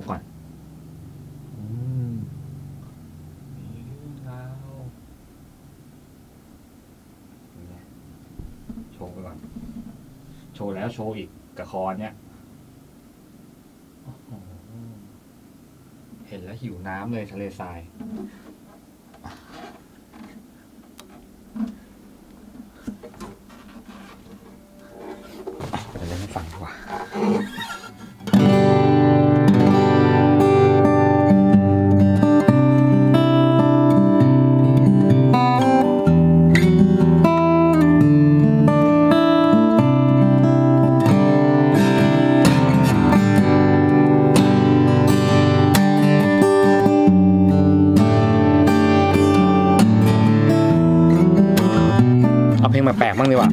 ว์ก่อนอืมมีเรื่องราวนี่ไงโชว์ไปก่อน โชว์แล้วโชว์อีกกับคอนเนี่ยโอ้โหเห็นแล้วหิวน้ำเลยทะเลทราย เดี๋ยวเล่นให้ฟังดีกว่า ลงมาแปลกๆบ้างดีกว่า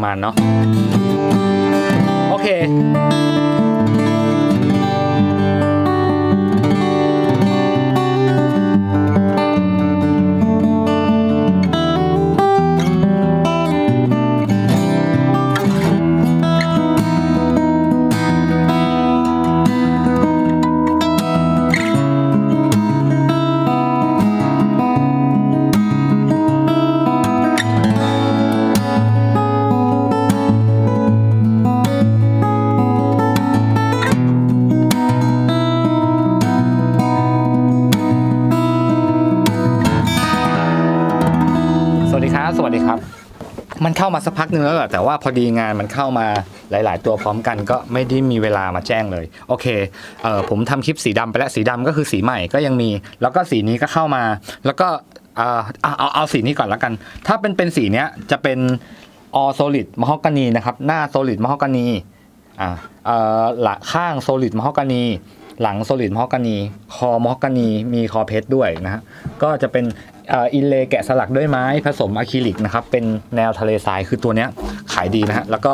ประมาณเนาะโอเค สวัสดีครับ มันเข้ามาสักพักหนึ่งแล้วแหละแต่ว่าพอดีงานมันเข้ามาหลาย ๆ ตัวพร้อมกันก็ไม่ได้มีเวลามาแจ้งเลย โอเคเออผมทำคลิปสีดำไปแล้วสีดำก็คือสีใหม่ก็ยังมี แล้วก็สีนี้ก็เข้ามา แล้วก็เออเอาเอาเอาสีนี้ก่อนแล้วกัน ถ้าเป็นเป็นสีเนี้ยจะเป็น all solid ม a ฮอกกานีนะครับ หน้า solid ม a ฮอกกานีอ่าเอ่อหลังข้าง solid ม a ฮอกกานีหลัง solid ม a ฮอกกานีคอม a ฮอกกานีมีคอเพชรด้วยนะฮะก็จะเป็น อินเลยแกะสลักด้วยไม้ผสมอะคริลิกนะครับเป็นแนวทะเลทรายคือตัวเนี้ยขายดีนะฮะแล้วก็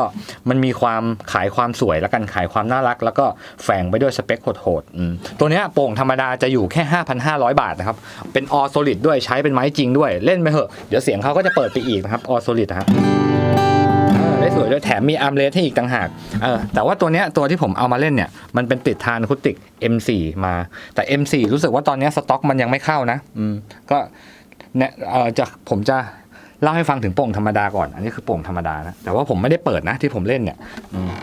มันมีความขายความสวยแล้วกันขายความน่ารัก แล้วก็แฝงไปด้วยสเปคโหดๆตัวเนี้ยโป่งธรรมดาจะอยู่แค่ 5,500 บาทนะครับเป็นออ solid ด้วยใช้เป็นไม้จริงด้วยเล่นไปเถอะเดี๋ยวเสียงเขาก็จะเปิดไปอีกนะครับออ solid นะฮะได้สวยด้วยแถมมีอาร์มเลสให้อีกต่างหาก เออ แต่ว่าตัวเนี้ยตัวที่ผมเอามาเล่นเนี่ย มันเป็นติดทานคุติก M4 มา แต่ M4 รู้สึกว่าตอนนี้สต็อกมันยังไม่เข้านะ อืม ก็ เนี่ยเออจะผมจะเล่าให้ฟังถึงโป่งธรรมดาก่อน อันนี้คือโป่งธรรมดานะ แต่ว่าผมไม่ได้เปิดนะที่ผมเล่นเนี่ย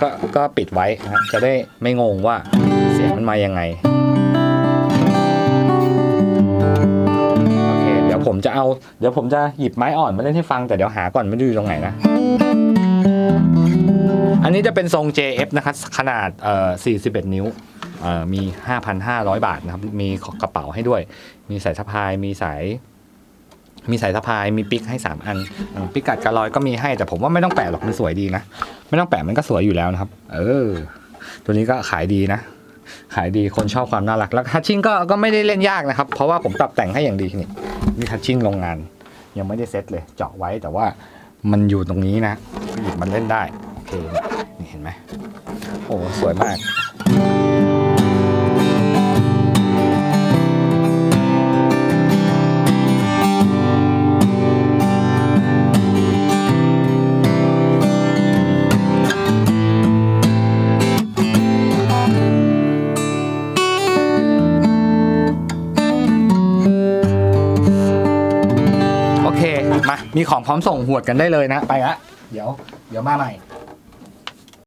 ก็ก็ปิดไว้นะจะได้ไม่งงว่าเสียงมันมายังไง โอเค เดี๋ยวผมจะเอา เดี๋ยวผมจะหยิบไม้อ่อนมาเล่นให้ฟัง แต่เดี๋ยวหาก่อนไม่รู้อยู่ตรงไหนนะ อันนี้จะเป็นทรง JF นะครับขนาดเอ่อ41 นิ้วเอ่อมี 5,500 บาทนะครับ มีกระเป๋าให้ด้วย มีสายสะพาย มีสาย มีสายสะพายมีปิกให้ 3 อันปิกกัดกระลอยก็มีให้แต่ผมว่าไม่ต้องแปะหรอกมันสวยดีนะ ไม่ต้องแปะมันก็สวยอยู่แล้วนะครับ เออ ตัวนี้ก็ขายดีนะ ขายดีคนชอบความน่ารักแล้วทัชชิ่งก็ก็ไม่ได้เล่นยากนะครับ เพราะว่าผมปรับแต่งให้อย่างดีนี่นี่ทัชชิ่งโรงงาน ยังไม่ได้เซ็ตเลย เจาะไว้แต่ว่ามันอยู่ตรงนี้นะหยิบมันเล่นได้โอเคนี่เห็นไหมโอ้สวยมาก มีของพร้อมส่งหวดกันได้เลยนะ ไปละ เดี๋ยว เดี๋ยวมาใหม่